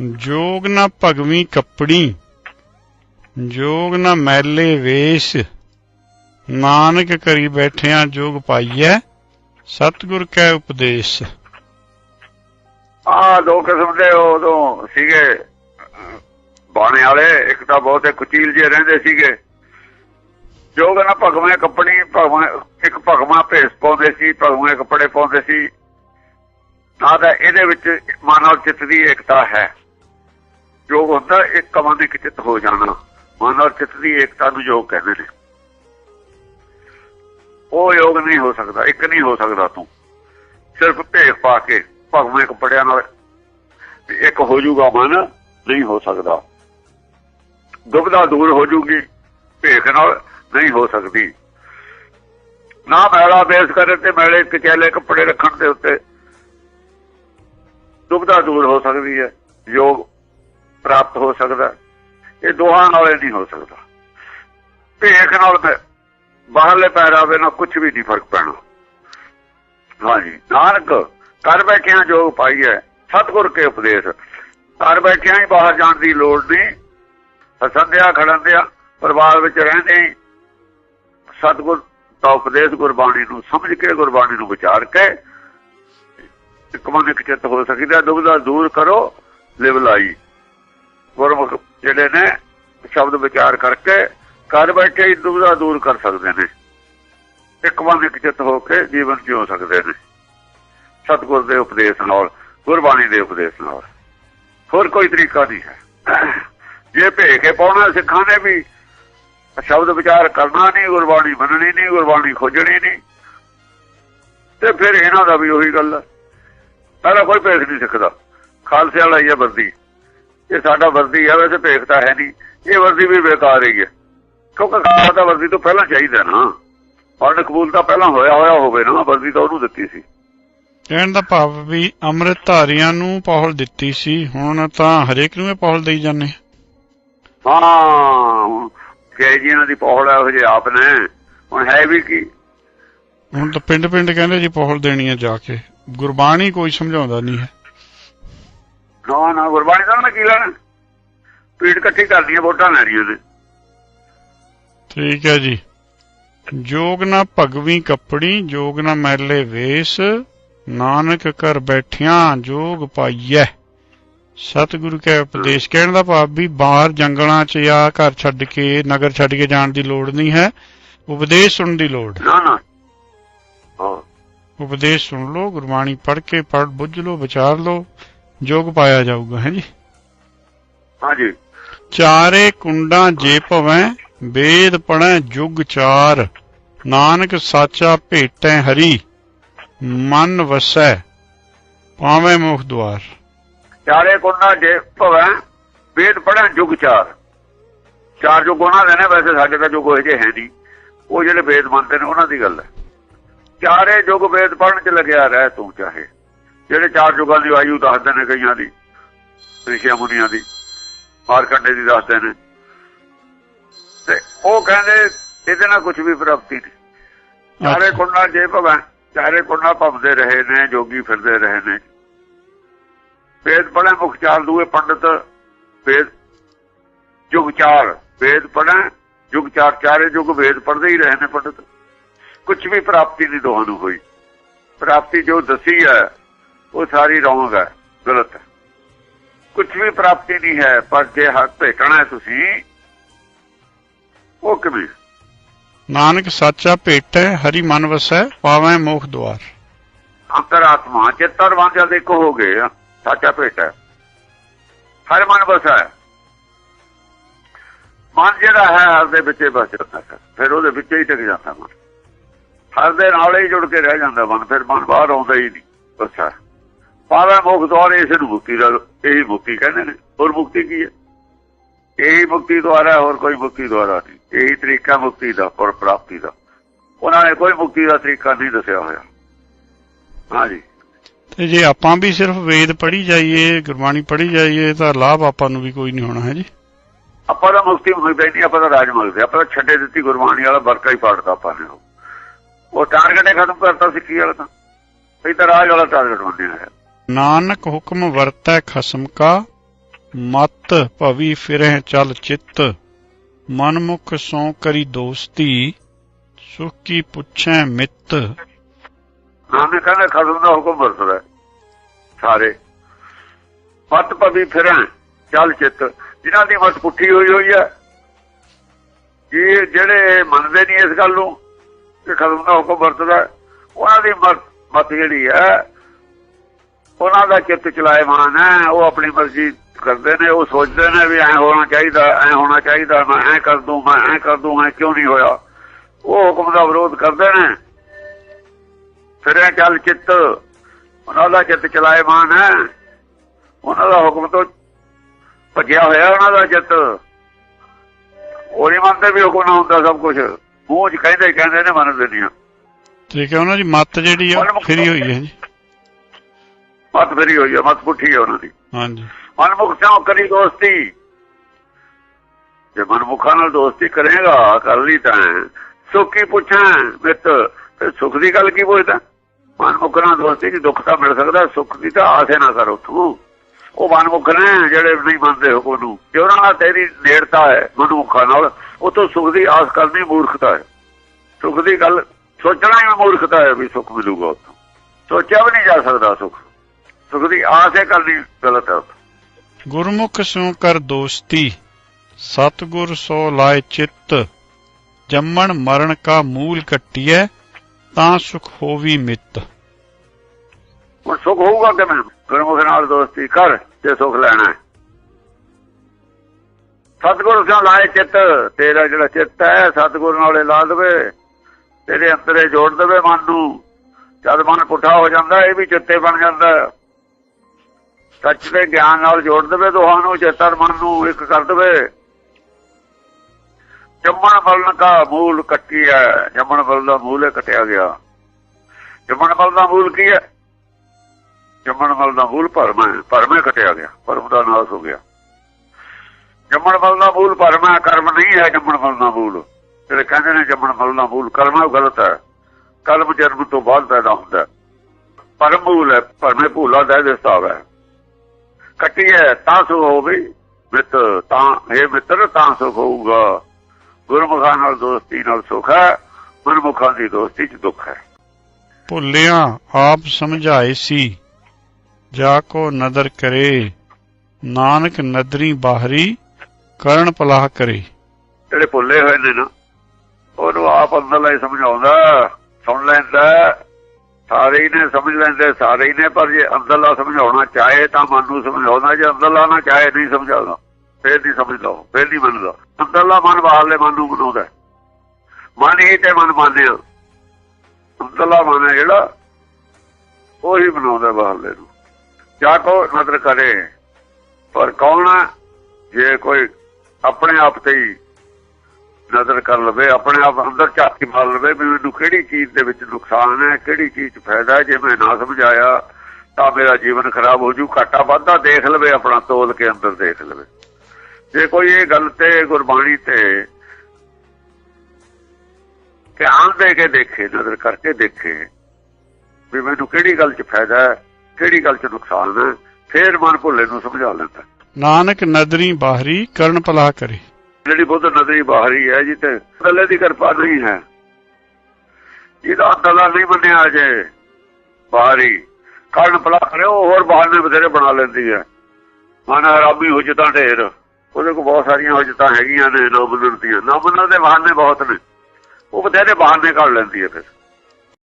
ਜੋਗ ਨਾ ਭਗਵੀ ਕੱਪੜੀ, ਜੋਗ ਨਾ ਮੈਲੇ ਵੇਸ਼। ਨਾਨਕ ਕਰੀ ਬੈਠਿਆ ਜੋਗ ਪਾਈਐ, ਸਤਿਗੁਰ ਕੈ ਉਪਦੇਸ਼। ਆ ਦੋ ਕਿਸਮ ਦੇ ਉਦੋਂ ਸੀਗੇ, ਬਾਣੇ ਵਾਲੇ, ਇੱਕ ਤਾਂ ਬਹੁਤੇ ਕੁਚੀਲ ਜੇ ਰਹਿੰਦੇ ਸੀਗੇ। ਜੋ ਕਹਿੰਦਾ ਭਗਵੇਂ ਕੱਪੜੀ ਭਗਵਾਂ ਇੱਕ ਭਗਵਾਂ ਭੇਸ ਪਾਉਂਦੇ ਸੀ ਭਗਵੇਂ ਕੱਪੜੇ ਪਾਉਂਦੇ ਸੀ। ਨਾ ਤਾਂ ਇਹਦੇ ਵਿੱਚ ਮਾਨਵ ਚਿੱਤ ਦੀ ਏਕਤਾ ਹੈ। ਯੋਗ ਹੁੰਦਾ ਇੱਕ ਕਮਾਂ ਇੱਕ ਚਿੱਤ ਹੋ ਜਾਣਾ। ਮਾਨਵ ਚਿੱਤ ਦੀ ਏਕਤਾ ਨੂੰ ਯੋਗ ਕਹਿੰਦੇ ਨੇ। ਉਹ ਯੋਗ ਨਹੀਂ ਹੋ ਸਕਦਾ, ਇੱਕ ਨਹੀਂ ਹੋ ਸਕਦਾ ਤੂੰ। ਸਿਰਫ ਭੇਖ ਪਾ ਕੇ ਭਗਵੇਂ ਕੱਪੜਿਆਂ ਨਾਲ ਇੱਕ ਹੋ ਜਾਊਗਾ ਮਨ, ਨਹੀਂ ਹੋ ਸਕਦਾ। ਦੁਬਦਾ ਦੂਰ ਹੋ ਜੂਗੀ ਭੇਖ ਨਾਲ ਨਹੀਂ ਹੋ ਸਕਦੀ। ਨਾ ਮੈਲਾ ਬੇਸ ਕਰੇ ਤੇ ਮੈਲੇ ਕਚੈਲੇ ਕੱਪੜੇ ਰੱਖਣ ਦੇ ਉੱਤੇ। ਦੁਬਦਾ ਦੂਰ ਹੋ ਸਕਦੀ ਹੈ, ਯੋਗ ਪ੍ਰਾਪਤ ਹੋ ਸਕਦਾ ਇਹ ਦੋਹਾਂ ਨਾਲ ਨਹੀਂ ਹੋ ਸਕਦਾ। ਭੇਖ ਨਾਲ ਤੇ ਬਾਹਰਲੇ ਪਹਿਰਾਵੇ ਨਾਲ ਕੁਝ ਵੀ ਨਹੀਂ ਫ਼ਰਕ ਪੈਣਾ। ਹਾਂਜੀ, ਨਾਨਕ ਕਰ ਬੈਠਿਆਂ ਜੋ ਉਪਾਈ ਹੈ ਸਤਿਗੁਰ ਕੇ ਉਪਦੇਸ਼। ਘਰ ਬੈਠਿਆਂ ਹੀ ਬਾਹਰ ਜਾਣ ਦੀ ਲੋੜ ਨਹੀਂ। ਹਸੰਦਿਆ ਖੜੰਦਿਆ ਪਰਿਵਾਰ ਵਿੱਚ ਰਹਿੰਦੇ ਹੀ ਸਤਿਗੁਰ ਦਾ ਉਪਦੇਸ਼ ਗੁਰਬਾਣੀ ਨੂੰ ਸਮਝ ਕੇ, ਗੁਰਬਾਣੀ ਨੂੰ ਵਿਚਾਰ ਕੇ ਇੱਕ ਮਨ ਇੱਕ ਚਿੱਤ ਹੋ ਸਕਦਾ ਦਾ ਦੂਰ ਕਰੋ, ਲਿਵ ਲਾਈ ਗੁਰਮੁਖ ਜਿਹੜੇ ਨੇ, ਸ਼ਬਦ ਵਿਚਾਰ ਕਰਕੇ ਘਰ ਬੈਠੇ ਹੀ ਦੁਬਦਾ ਦੂਰ ਕਰ ਸਕਦੇ ਨੇ। ਇੱਕ ਮਨ ਇੱਕ ਚਿੱਤ ਹੋ ਕੇ ਜੀਵਨ ਜਿਉ ਸਕਦੇ ਨੇ। ਸਤਿਗੁਰ ਦੇ ਉਪਦੇਸ਼ ਨਾਲ, ਗੁਰਬਾਣੀ ਦੇ ਉਪਦੇਸ਼ ਨਾਲ। ਹੋਰ ਕੋਈ ਤਰੀਕਾ ਨਹੀਂ ਹੈ। ਜੇ ਭੇ ਕੇ ਪਾਉਣਾ ਸਿੱਖਾਂ ਨੇ ਵੀ, ਸ਼ਬਦ ਵਿਚਾਰ ਕਰਨਾ ਨਹੀਂ, ਗੁਰਬਾਣੀ ਮੰਨਣੀ ਨਹੀਂ, ਗੁਰਬਾਣੀ ਖੋਜਣੀ ਨਹੀਂ, ਤੇ ਫਿਰ ਇਹਨਾਂ ਦਾ ਵੀ ਉਹੀ ਗੱਲ ਹੈ। ਪਹਿਲਾਂ ਕੋਈ ਭੇਖ ਨਹੀਂ ਸਿੱਖਦਾ। ਖਾਲਸੇ ਵਾਲਾ ਹੀ ਹੈ ਵਰਦੀ ਇਹ ਸਾਡਾ ਵਰਦੀ ਹੈ ਵੈਸੇ ਭੇਖ ਤਾਂ ਹੈ ਨਹੀਂ। ਇਹ ਵਰਦੀ ਵੀ ਬੇਕਾਰ ਹੀ ਹੈ ਕਿਉਂਕਿ ਤਾਂ ਵਰਦੀ ਤੋਂ ਪਹਿਲਾਂ ਚਾਹੀਦਾ ਨਾ। ਔਰ ਕਬੂਲ ਤਾਂ ਪਹਿਲਾਂ ਹੋਇਆ ਹੋਇਆ ਹੋਵੇ ਨਾ ਵਰਦੀ ਤਾਂ ਉਹਨੂੰ ਦਿੱਤੀ ਸੀ। ਕਹਿਣ ਦਾ ਭਾਵ ਵੀ ਅੰਮ੍ਰਿਤ ਧਾਰੀਆਂ ਨੂੰ ਪਹੁਲ ਦਿੱਤੀ ਸੀ ਹੁਣ ਤਾਂ ਹਰੇਕ ਨੂੰ ਇਹ ਪਹੁਲ ਦੇਈ ਜਾਂਦੇ। ਹਾਂ ਜੈ ਜੀਆਂ ਦੀ ਪੌੜ ਇਹੋ ਜਿਹੇ ਆਪ ਨੇ। ਹੁਣ ਹੈ ਵੀ ਕੀ? ਹੁਣ ਤਾਂ ਪਿੰਡ ਪਿੰਡ ਕਹਿੰਦੇ ਜੀ ਪਹੁਲ ਦੇਣੀ ਹੈ ਜਾ ਕੇ। ਗੁਰਬਾਣੀ ਕੋਈ ਸਮਝਾਉਂਦਾ ਨਹੀਂ ਹੈ। ਨਾ ਨਾ ਗੁਰਬਾਣੀ ਦਾ ਨਾ ਕੀ ਲੈਣਾ? ਪੀੜ ਇਕੱਠੀ ਕਰਨੀ ਹੈ ਵੋਟਾਂ ਲੈਣੀਆਂ ਨੇ ਠੀਕ ਹੈ ਜੀ। ਜੋਗ ਨਾ ਭਗਵੀ ਕੱਪੜੀ ਜੋਗ ਨਾ ਮੈਲੇ ਵੇਸ ਨਾਨਕ ਕਰ ਬੈਠਿਆਂ ਜੋਗ ਪਾਈਐ। ਸਤਿਗੁਰੂ ਕੈ ਉਪਦੇਸ਼ ਕਹਿਣ ਦਾ ਭਾਵ ਵੀ ਬਾਹਰ ਜੰਗਲਾਂ 'ਚ ਜਾਂ ਘਰ ਛੱਡ ਕੇ ਨਗਰ ਛੱਡ ਕੇ ਜਾਣ ਦੀ ਲੋੜ ਨਹੀਂ ਹੈ। ਉਪਦੇਸ਼ ਸੁਣਨ ਦੀ ਲੋੜ। ਨਾ ਨਾ। ਉਪਦੇਸ਼ ਸੁਣ ਲਓ ਗੁਰਬਾਣੀ ਪੜ੍ਹ ਕੇ ਪੜ੍ਹ ਬੁੱਝ ਲਓ ਵਿਚਾਰ ਲਓ। ਜੋਗ ਪਾਇਆ ਜਾਊਗਾ ਹੈ ਜੀ? ਹਾਂਜੀ। ਚਾਰੇ ਕੁੰਡਾਂ ਜੇ ਭਵੈ ਵੇਦ ਪੜੈ ਜੁਗ ਚਾਰ। ਨਾਨਕ ਸਾਚਾ ਭੇਟੈ ਹਰੀ ਮਨ ਵਸੈ ਪਾਵੇਂ ਮੁਖ ਦੁਆਰ। ਚਾਰੇ ਕੁੰਡਾ ਜੇ ਭਵੈ ਵੇਦ ਪੜ੍ਹਨ ਜੁਗ ਚਾਰ। ਚਾਰ ਜੁਗ ਉਹਨਾਂ ਦੇ ਨੇ ਵੈਸੇ ਸਾਡੇ ਤਾਂ ਜੁਗ ਹੋਏ ਜੇ ਹੈ ਨਹੀਂ। ਉਹ ਜਿਹੜੇ ਵੇਦ ਮੰਨਦੇ ਨੇ ਉਹਨਾਂ ਦੀ ਗੱਲ ਹੈ। ਚਾਰੇ ਜੁਗ ਵੇਦ ਪੜ੍ਹਨ ਚ ਲੱਗਿਆ ਰਹਿ ਤੂੰ ਚਾਹੇ। ਜਿਹੜੇ ਚਾਰ ਜੁਗਾਂ ਦੀ ਆਯੂ ਦੱਸਦੇ ਨੇ ਕਈਆਂ ਦੀ ਰਿਸ਼ੀਆਂ ਮੁਨੀਆਂ ਦੀ ਮਾਰਕੰਡੇ ਦੀ ਦੱਸਦੇ ਨੇ। ਤੇ ਉਹ ਕਹਿੰਦੇ ਇਹਦੇ ਨਾਲ ਕੁਝ ਵੀ ਪ੍ਰਾਪਤੀ ਨਹੀਂ। ਚਾਰੇ। ਕੁੰਡਾ ਜੇ ਭਵੈ ਚਾਰੇ ਕੁੰਡਾ ਭਵਦੇ ਰਹੇ ਨੇ ਜੋਗੀ ਫਿਰਦੇ ਰਹੇ ਨੇ। ਵੇਦ ਪੜ੍ਹੇ ਮੁਖ ਚਾਰ ਦੂਏ ਪੰਡਤ ਵੇਦ ਜੁਗ ਚਾਰ ਵੇਦ ਪੜ੍ਹੇ ਜੁਗ ਚਾਰ ਚਾਰੇ ਜੁਗ ਵੇਦ ਪੜ੍ਹਦੇ ਹੀ ਰਹੇ ਨੇ ਪੰਡਤ। ਕੁਝ ਵੀ ਪ੍ਰਾਪਤੀ ਨਹੀਂ ਦੋਹਾਂ ਨੂੰ ਹੋਈ। ਪ੍ਰਾਪਤੀ ਜੋ ਦਸੀ ਹੈ ਉਹ ਸਾਰੀ ਰੌਂਗ ਹੈ ਗਲਤ ਹੈ। ਕੁਝ ਵੀ ਪ੍ਰਾਪਤੀ ਨਹੀਂ ਹੈ ਪਰ ਜੇ ਹੱਥ ਭੇਟਣਾ ਤੁਸੀਂ ਉਹ ਕਿਵੇਂ? ਨਾਨਕ ਸਾਚਾ ਭੇਟੈ ਹਰੀ ਮਨ ਵਸੈ ਪਾਵੇਂ ਮੁਖ ਦੁਆਰ। ਅੰਤਰਾਤਮਾ ਚਿੱਤਰ ਮਨ ਜਦ ਇੱਕ ਹੋ ਗਏ ਸਾਚਾ ਭੇਟ ਹੈ। ਹਰ ਮਨ ਹੈ ਮਨ ਜਿਹੜਾ ਹੈ ਹਰ ਦੇ ਵਿੱਚ ਬਸ ਜਾਂਦਾ ਫਿਰ ਉਹਦੇ ਵਿੱਚ ਹੀ ਟਿਕ ਜਾਂਦਾ ਮਨ। ਹਰ ਦੇ ਨਾਲ ਹੀ ਜੁੜ ਕੇ ਰਹਿ ਜਾਂਦਾ ਮਨ ਫਿਰ ਮਨ ਬਾਹਰ ਆਉਂਦਾ ਹੀ ਨਹੀਂ ਬਸਾ ਪਾਵੇ ਮੁਖ ਦਵਾਰੇ ਇਸ ਨੂੰ ਮੁਕਤੀ ਦਾ ਇਹੀ ਮੁਕਤੀ ਕਹਿੰਦੇ ਨੇ। ਹੋਰ ਮੁਕਤੀ ਕੀ ਹੈ? ਇਹੀ ਮੁਕਤੀ ਦੁਆਰਾ ਹੋਰ ਕੋਈ ਮੁਕਤੀ ਦੁਆਰਾ ਨਹੀਂ। ਇਹੀ ਤਰੀਕਾ ਮੁਕਤੀ ਦਾ ਔਰ ਪ੍ਰਾਪਤੀ ਦਾ। ਉਹਨਾਂ ਨੇ ਕੋਈ ਮੁਕਤੀ ਦਾ ਤਰੀਕਾ ਨਹੀਂ ਦੱਸਿਆ ਹੋਇਆ। ਹਾਂਜੀ ਤੇ ਜੇ ਆਪਾਂ ਵੀ ਸਿਰਫ ਵੇਦ ਪੜ੍ਹੀ ਜਾਈਏ ਗੁਰਬਾਣੀ ਪੜ੍ਹੀ ਜਾਈਏ ਤਾਂ ਲਾਭ ਆਪਾਂ ਨੂੰ ਵੀ ਕੋਈ ਨਹੀਂ ਹੋਣਾ ਹੈ ਜੀ? ਆਪਾਂ ਤਾਂ ਮੁਕਤੀ ਮੰਗਦੇ ਨਹੀਂ ਆਪਾਂ ਤਾਂ ਰਾਜ ਮੰਗਦੇ ਆਪਾਂ ਤਾਂ ਛੱਡੇ ਦਿੱਤੀ ਗੁਰਬਾਣੀ ਵਾਲਾ ਵਰਕਾ ਹੀ ਪਾੜਦਾ ਆਪਾਂ ਨੇ ਉਹ। ਟਾਰਗੇਟ ਖਤਮ ਕਰਤਾ ਸਿੱਖੀ ਵਾਲਾ ਤਾਂ। ਇਹ ਤਾਂ ਰਾਜ ਵਾਲਾ ਟਾਰਗੇਟ ਮੰਨਿਆ ਹੈ ਨਾਨਕ ਹੁਕਮ ਵਰਤੈ ਖਸਮ ਕਾ ਮਤ ਭਵੀ ਫਿਰਹਿ ਚਲ ਚਿੱਤ ਮਨਮੁਖ ਸੋ ਕਰੀ ਦੋਸਤੀ ਸੁਖ ਕੀ ਪੁੱਛੈ ਮਿੱਤ। ਨਾਨਕ ਕਹਿੰਦਾ ਖਸਮ ਦਾ ਹੁਕਮ ਵਰਤਦਾ ਸਾਰੇ। ਮਤ ਭਵੀ ਫਿਰਾਂ ਚਲ ਚਿੱਤ ਜਿਨ੍ਹਾਂ ਦੀ ਮਤ ਪੁੱਠੀ ਹੋਈ ਹੋਈ ਹੈ ਇਹ ਜਿਹੜੇ ਮੰਨਦੇ ਨਹੀਂ ਇਸ ਗੱਲ ਨੂੰ ਕਿ ਖਸਮ ਦਾ ਹੁਕਮ ਵਰਤਦਾ ਹੈ, ਉਹਨਾਂ ਦੀ ਮਤ ਜਿਹੜੀ ਹੈ ਉਹਨਾਂ ਦਾ ਚਿੱਤ ਚਲਾਇਮਾਨ ਹੈ ਉਹ ਆਪਣੀ ਮਰਜ਼ੀ ਕਰਦੇ ਨੇ ਉਹ ਸੋਚਦੇ ਨੇ ਵੀ ਐ ਹੋਣਾ ਚਾਹੀਦਾ ਐ ਹੋਣਾ ਚਾਹੀਦਾ ਮੈਂ ਐ ਕਰ ਦੂੰ ਮੈਂ ਐ ਕਰ ਦੂੰ ਐ ਕਿਉਂ ਨਹੀਂ ਹੋਇਆ। ਉਹ ਹੁਕਮ ਦਾ ਵਿਰੋਧ ਕਰਦੇ ਨੇ। ਫਿਰ ਇਹ ਚੱਲ ਚਿੱਤ ਉਹਨਾਂ ਦਾ ਚਿੱਤ ਚਲਾਇਮਾਨ ਹੈ। ਉਹਨਾਂ ਦਾ ਹੁਕਮ ਤੋਂ ਭੱਜਿਆ ਹੋਇਆ ਉਹਨਾਂ ਦਾ ਚਿੱਤ। ਉਹ ਨਹੀਂ ਮੰਨਦੇ ਵੀ ਹੁਕਮ ਨਾ ਹੁੰਦਾ ਸਭ ਕੁਝ ਮੂੰਹ 'ਚ ਕਹਿੰਦੇ ਕਹਿੰਦੇ ਨੇ ਮੰਨਦੇ ਨਹੀਂ ਠੀਕ ਹੈ ਉਹਨਾਂ ਦੀ ਮਤ ਜਿਹੜੀ ਆ ਫਿਰੀ ਹੋਈ ਹੈ ਜੀ। ਮਤ ਫਰੀ ਹੋਈ ਹੈ ਮਤ ਪੁੱਠੀ ਹੈ ਉਹਨਾਂ ਦੀ। ਹਾਂਜੀ। ਮਨਮੁਖ ਸਿਓ ਕਰੀ ਦੋਸਤੀ। ਜੇ ਮਨਮੁਖਾਂ ਨਾਲ ਦੋਸਤੀ ਕਰੇਗਾ ਕਰ ਲਈ ਤਾਂ। ਸੁੱਖ ਪੁੱਛਾਂ ਮਿੱਤ। ਤੇ ਸੁੱਖ ਦੀ ਗੱਲ ਕੀ ਪੁੱਛਦਾ? ਮਨਮੁਖ ਨਾਲ ਦੋਸਤੀ ਦੀ ਦੁੱਖ ਤਾਂ ਮਿਲ ਸਕਦਾ ਸੁੱਖ ਦੀ ਤਾਂ ਆਸੇ ਨਾ ਕਰੋ ਤੂੰ ਉਹ ਮਨਮੁਖ ਨੇ ਜਿਹੜੇ ਨਹੀਂ ਮੰਨਦੇ ਹੁਕਮ ਨੂੰ। ਜੇ ਉਹਨਾਂ ਨਾਲ ਤੇਰੀ ਨੇੜਤਾ ਹੈ ਮਨਮੁਖਾਂ ਨਾਲ ਉਹ ਤੋਂ ਸੁੱਖ ਦੀ ਆਸ ਕਰਨੀ ਮੂਰਖਤਾ ਹੈ। ਸੁੱਖ ਦੀ ਗੱਲ ਸੋਚਣਾ ਹੀ ਮੂਰਖਤਾ ਹੈ ਵੀ ਸੁੱਖ ਮਿਲੂਗਾ ਉੱਥੋਂ। ਸੋਚਿਆ ਵੀ ਨਹੀਂ ਜਾ ਸਕਦਾ ਸੁੱਖ। ਸੁੱਖ ਦੀ ਆਸ ਹੈ ਕਰਨੀ ਗਲਤ ਹੈ। ਗੁਰਮੁਖ ਸੋ ਕਰ ਦੋਸਤੀ ਸਤਗੁਰ ਸੋ ਲਾਇ ਚਿੱਤ ਜੰਮਣ ਮਰਨ ਕਾ ਮੂਲ ਕੱਟਿਐ ਤਾਂ ਸੁਖ ਹੋਵੀ ਮਿੱਤ। ਹੁਣ ਸੁਖ ਹੋਊਗਾ ਕਿਵੇਂ ਗੁਰਮੁਖ ਨਾਲ ਦੋਸਤੀ ਕਰ ਜੇ ਸੁਖ ਲੈਣਾ ਸਤਿਗੁਰ ਸਿਓ ਲਾਏ ਚਿੱਤ ਤੇਰਾ ਜਿਹੜਾ ਚਿੱਤ ਹੈ ਸਤਿਗੁਰ ਨਾਲੇ ਲਾ ਦੇਵੇ ਤੇਰੇ ਅੰਦਰੇ ਜੋੜ ਦੇਵੇ ਮਨ ਨੂੰ। ਜਦ ਮਨ ਪੁੱਠਾ ਹੋ ਜਾਂਦਾ ਇਹ ਵੀ ਚਿੱਤੇ ਬਣ ਜਾਂਦਾ। ਸੱਚ ਦੇ ਗਿਆਨ ਨਾਲ ਜੋੜ ਦੇਵੇ ਦੋਹਾਂ ਨੂੰ, ਚੇਤਨ ਮਨ ਨੂੰ ਇੱਕ ਕਰ ਦੇਵੇ। ਜੰਮਣ ਬਲਨ ਕਾ ਮੂਲ ਕੱਟੀ ਹੈ। ਜੰਮਣ ਬਲ ਦਾ ਮੂਲ ਹੈ ਕਟਿਆ ਗਿਆ। ਜੰਮਣ ਬਲ ਦਾ ਮੂਲ ਕੀ ਹੈ? ਜੰਮਣ ਬਲ ਦਾ ਮੂਲ ਭਰਮ ਹੈ। ਭਰਮ ਹੈ ਕਟਿਆ ਗਿਆ। ਭਰਮ ਦਾ ਨਾਸ ਹੋ ਗਿਆ। ਜੰਮਣ ਬਲ ਦਾ ਮੂਲ ਭਰਮ ਹੈ, ਕਰਮ ਨਹੀਂ ਹੈ ਜੰਮਣ ਬਲ ਦਾ ਮੂਲ। ਜਿਹੜੇ ਕਹਿੰਦੇ ਨੇ ਜੰਮਣ ਬਲ ਦਾ ਮੂਲ ਕਰਮ ਹੈ ਗਲਤ ਹੈ। ਕਲਮ ਜਨਮ ਤੋਂ ਬਾਅਦ ਪੈਦਾ ਹੁੰਦਾ ਪਰਮ ਮੂਲ ਹੈ। ਭਰਮੇ ਭੂਲਾ ਦਾ ਇਹ ਹਿਸਾਬ ਹੈ। ਕੱਟੀ ਹੈ ਤਾਂ ਸੁਖ ਹੋਵੇ ਮਿੱਤ ਤਾਂ ਇਹ ਮਿੱਤਰ ਤਾਂ ਸੁਖ ਹੋਊਗਾ। ਗੁਰਮੁਖਾਂ ਨਾਲ ਦੋਸਤੀ ਨਾਲ ਸੁਖ ਹੈ ਮਨਮੁਖਾਂ ਦੀ ਦੋਸਤੀ 'ਚ ਦੁੱਖ ਹੈ। ਭੁੱਲਿਆ ਆਪ ਸਮਝਾਏ ਸੀ ਜਾ ਕੋ ਨਦਰ ਕਰੇ ਨਾਨਕ ਨਦਰੀ ਬਾਹਰੀ ਕਰਨ ਪਲਾਹ ਕਰੇ। ਜਿਹੜੇ ਭੁੱਲੇ ਹੋਏ ਨੇ ਨਾ ਉਹਨੂੰ ਆਪ ਅੰਦਰਲਾ ਹੀ ਸਮਝਾਉਂਦਾ ਸੁਣ ਲੈਂਦਾ। ਸਾਰੇ ਹੀ ਨੇ ਸਮਝ ਲੈਂਦੇ, ਸਾਰੇ ਹੀ ਨੇ, ਪਰ ਜੇ ਅੰਦਰਲਾ ਸਮਝਾਉਣਾ ਚਾਹੇ ਤਾਂ ਮਨ ਨੂੰ ਸਮਝਾਉਂਦਾ, ਜੇ ਅੰਦਰਲਾ ਨਾ ਚਾਹੇ ਨਹੀਂ ਸਮਝਾਉਂਦਾ, ਫੇਰ ਨਹੀਂ ਸਮਝਦਾ, ਫੇਰ ਨਹੀਂ ਮੰਨਦਾ। ਅੰਦਰਲਾ ਮਨ ਬਾਹਰਲੇ ਮਨ ਨੂੰ ਬਣਾਉਂਦਾ। ਮਨ ਹੀ ਤੇ ਮਨ ਮੰਨਿਆ ਅੰਦਰਲਾ ਮਨ ਹੈ ਜਿਹੜਾ, ਉਹੀ ਬਣਾਉਂਦਾ ਬਾਹਰਲੇ ਨੂੰ। ਜਾ ਕੋ ਨਦਰ ਕਰੇ, ਪਰ ਕੌਣ ਜੇ ਕੋਈ ਆਪਣੇ ਆਪ ਤੇ ਹੀ ਨਜ਼ਰ ਕਰ ਲਵੇ, ਆਪਣੇ ਆਪ ਅੰਦਰ ਝਾਤੀ ਮਾਰ ਲਵੇ, ਵੀ ਮੈਨੂੰ ਕਿਹੜੀ ਚੀਜ਼ ਦੇ ਵਿੱਚ ਨੁਕਸਾਨ ਹੈ, ਕਿਹੜੀ ਚੀਜ਼ 'ਚ ਫਾਇਦਾ ਹੈ? ਜੇ ਮੈਂ ਨਾ ਸਮਝਾਇਆ, ਤਾਂ ਮੇਰਾ ਜੀਵਨ ਖਰਾਬ ਹੋ ਜੂ, ਘਾਟਾ ਵਾਧਾ ਦੇਖ ਲਵੇ, ਆਪਣਾ ਤੋਲ ਕੇ ਅੰਦਰ ਦੇਖ ਲਵੇ। ਜੇ ਕੋਈ ਇਹ ਗੱਲ ਤੇ, ਗੁਰਬਾਣੀ ਤੇ ਧਿਆਨ ਦੇ ਕੇ ਦੇਖੇ, ਨਜ਼ਰ ਕਰਕੇ ਦੇਖੇ, ਵੀ ਮੈਨੂੰ ਕਿਹੜੀ ਗੱਲ 'ਚ ਫਾਇਦਾ ਹੈ, ਕਿਹੜੀ ਗੱਲ 'ਚ ਨੁਕਸਾਨ ਹੈ, ਫੇਰ ਮਨ ਭੁੱਲੇ ਨੂੰ ਸਮਝਾ ਲੈਂਦਾ। ਨਾਨਕ ਨਦਰੀ ਬਾਹਰੀ ਕਰਨ ਪਲਾਹ ਕਰੇ। ਜਿਹੜੀ ਬੁੱਧ ਨਦੀ ਬਾਹਰੀ ਹੈ ਜੀ ਤੇ ਅੱਲੇ ਦੀ ਕਿਰਪਾ ਨਹੀਂ ਹੈ ਜਿਹਦਾ ਅੱਲਾ ਨਹੀਂ ਮੰਨਿਆ ਜੇ, ਬਾਹਰੀ ਕਰਨ ਭਲਾ ਕਰੇ ਉਹ ਹੋਰ ਬਹਾਨੇ ਬਥੇਰੇ ਬਣਾ ਲੈਂਦੀ ਹੈ। ਮਨ ਹਰਾਮੀ ਹੁਜਤਾਂ ਢੇਰ। ਉਹਦੇ ਕੋਲ ਬਹੁਤ ਸਾਰੀਆਂ ਹਜਤਾਂ ਹੈਗੀਆਂ ਨੇ, ਨਾ ਮੰਨਣ ਦੀਆਂ। ਨਾ ਮੰਨਣ ਦੇ ਬਹਾਨੇ ਬਹੁਤ ਨੇ। ਉਹ ਬਥੇਰੇ ਬਹਾਨੇ ਕਰ ਲੈਂਦੀ ਹੈ ਫਿਰ।